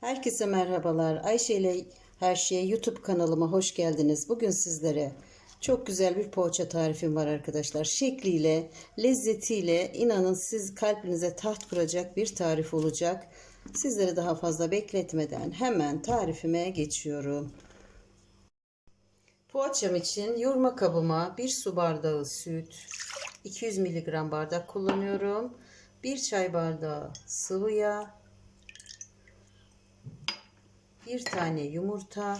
Herkese merhabalar. Ayşe ile Her Şeye YouTube kanalıma hoş geldiniz. Bugün sizlere çok güzel bir poğaça tarifim var arkadaşlar. Şekliyle, lezzetiyle inanın siz kalbinize taht kuracak bir tarif olacak. Sizleri daha fazla bekletmeden hemen tarifime geçiyorum. Poğaçam için yoğurma kabıma 1 su bardağı süt, 200 mg bardak kullanıyorum. 1 çay bardağı sıvı yağ, bir tane yumurta,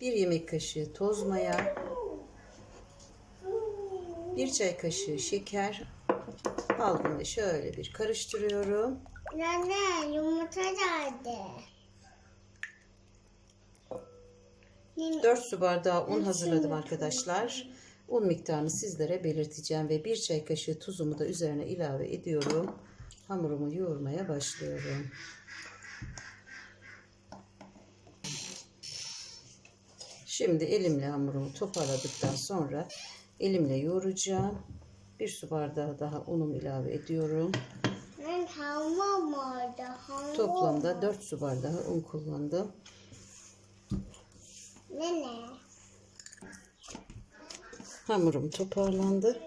bir yemek kaşığı toz maya, bir çay kaşığı şeker aldım ve şöyle bir karıştırıyorum. Anne yumurta nerede? 4 su bardağı un hazırladım arkadaşlar. Un miktarını sizlere belirteceğim ve bir çay kaşığı tuzumu da üzerine ilave ediyorum. Hamurumu yoğurmaya başlıyorum. Şimdi elimle hamurumu toparladıktan sonra elimle yoğuracağım. Bir su bardağı daha unumu ilave ediyorum. Toplamda 4 su bardağı un kullandım. Nene. Hamurum toparlandı.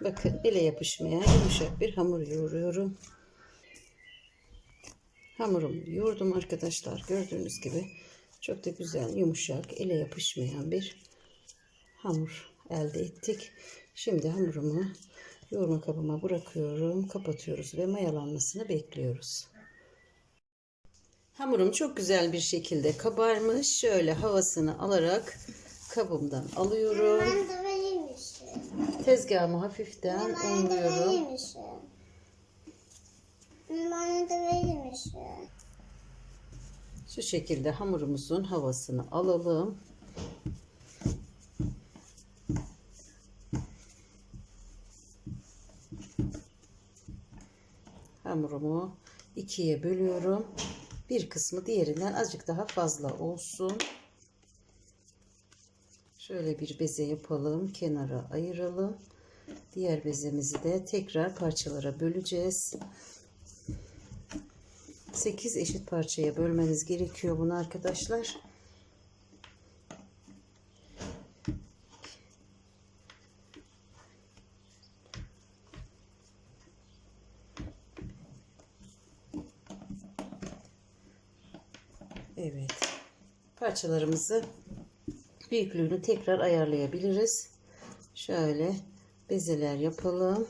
Bakın ele yapışmayan yumuşak bir hamur yoğuruyorum. Hamurum yoğurdum arkadaşlar. Gördüğünüz gibi çok da güzel yumuşak ele yapışmayan bir hamur elde ettik. Şimdi hamurumu yoğurma kabıma bırakıyorum. Kapatıyoruz ve mayalanmasını bekliyoruz. Hamurum çok güzel bir şekilde kabarmış. Şöyle havasını alarak kabımdan alıyorum. Ben de verir misin? Tezgahımı hafiften da unluyorum. verir misin? Bana da verir misin? Şu şekilde hamurumuzun havasını alalım. Hamurumu ikiye bölüyorum. Bir kısmı diğerinden azıcık daha fazla olsun. Şöyle bir beze yapalım. Kenara ayıralım. Diğer bezemizi de tekrar parçalara böleceğiz. 8 eşit parçaya bölmeniz gerekiyor bunu arkadaşlar. Evet. Parçalarımızı büyüklüğünü tekrar ayarlayabiliriz. Şöyle bezeler yapalım.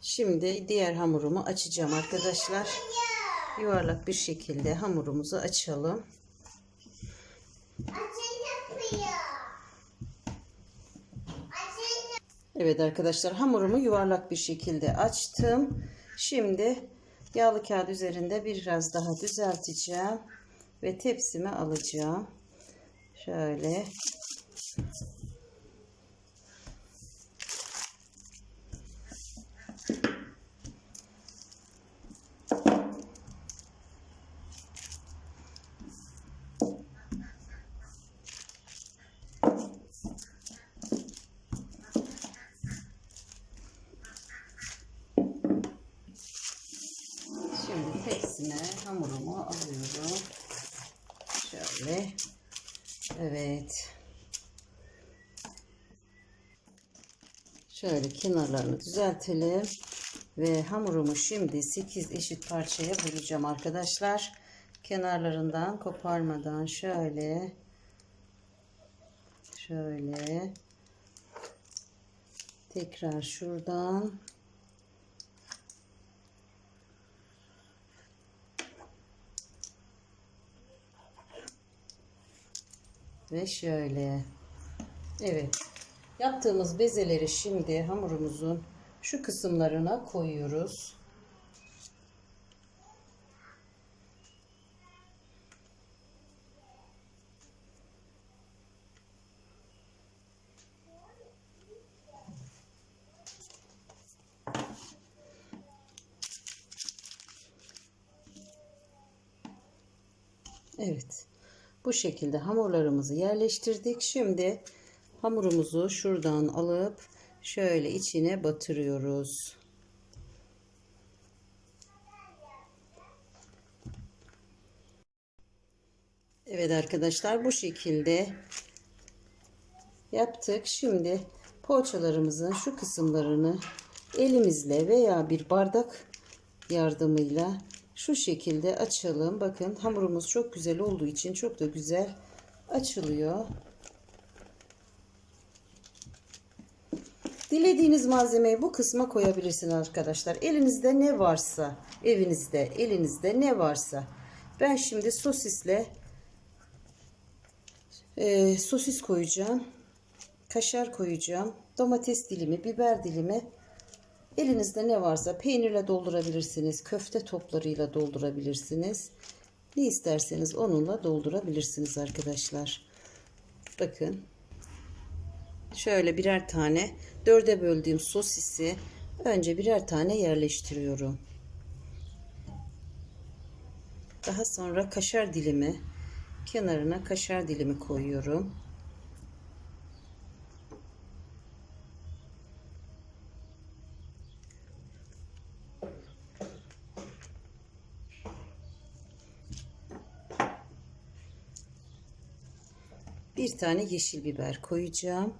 Şimdi diğer hamurumu açacağım arkadaşlar. Yuvarlak bir şekilde hamurumuzu açalım. Açın Evet arkadaşlar hamurumu yuvarlak bir şekilde açtım. Şimdi yağlı kağıt üzerinde biraz daha düzelteceğim ve tepsime alacağım. Şöyle Tepsime hamurumu alıyorum. Şöyle. Evet. Şöyle kenarlarını düzeltelim. Ve hamurumu şimdi 8 eşit parçaya böleceğim arkadaşlar. Kenarlarından koparmadan şöyle. Şöyle. Tekrar şuradan. Ve şöyle. Evet. Yaptığımız bezeleri şimdi hamurumuzun şu kısımlarına koyuyoruz. Evet. Bu şekilde hamurlarımızı yerleştirdik. Şimdi hamurumuzu şuradan alıp şöyle içine batırıyoruz. Evet arkadaşlar bu şekilde yaptık. Şimdi poğaçalarımızın şu kısımlarını elimizle veya bir bardak yardımıyla şu şekilde açalım. Bakın hamurumuz çok güzel olduğu için çok da güzel açılıyor. Dilediğiniz malzemeyi bu kısma koyabilirsiniz arkadaşlar. Elinizde ne varsa, evinizde, elinizde ne varsa. Ben şimdi sosisle e, sosis koyacağım. Kaşar koyacağım. Domates dilimi, biber dilimi. Elinizde ne varsa peynirle doldurabilirsiniz. Köfte toplarıyla doldurabilirsiniz. Ne isterseniz onunla doldurabilirsiniz arkadaşlar. Bakın. Şöyle birer tane dörde böldüğüm sosisi önce birer tane yerleştiriyorum. Daha sonra kaşar dilimi kenarına kaşar dilimi koyuyorum. Bir tane yeşil biber koyacağım.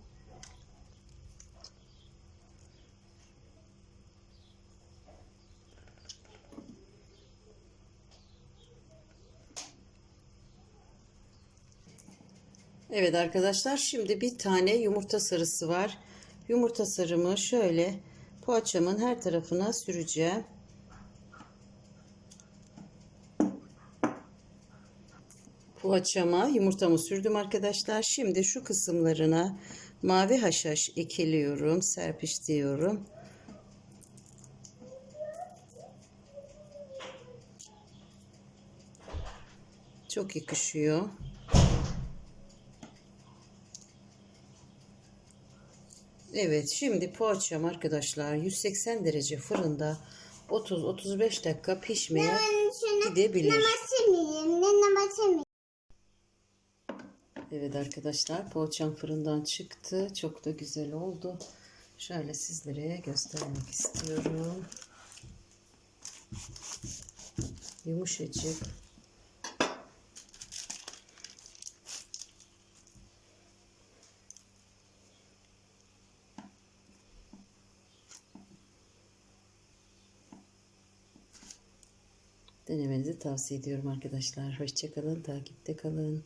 Evet arkadaşlar şimdi bir tane yumurta sarısı var. Yumurta sarımı şöyle poğaçamın her tarafına süreceğim. Poğaçama yumurtamı sürdüm arkadaşlar. Şimdi şu kısımlarına mavi haşhaş ekeliyorum, serpiştiriyorum. Çok yakışıyor. Evet şimdi poğaçam arkadaşlar 180 derece fırında 30-35 dakika pişmeye gidebilir. Namatımıyım. Ne namatımıyım. Evet arkadaşlar poğaçam fırından çıktı. Çok da güzel oldu. Şöyle sizlere göstermek istiyorum. Yumuşacık. Denemenizi tavsiye ediyorum arkadaşlar. Hoşçakalın, takipte kalın.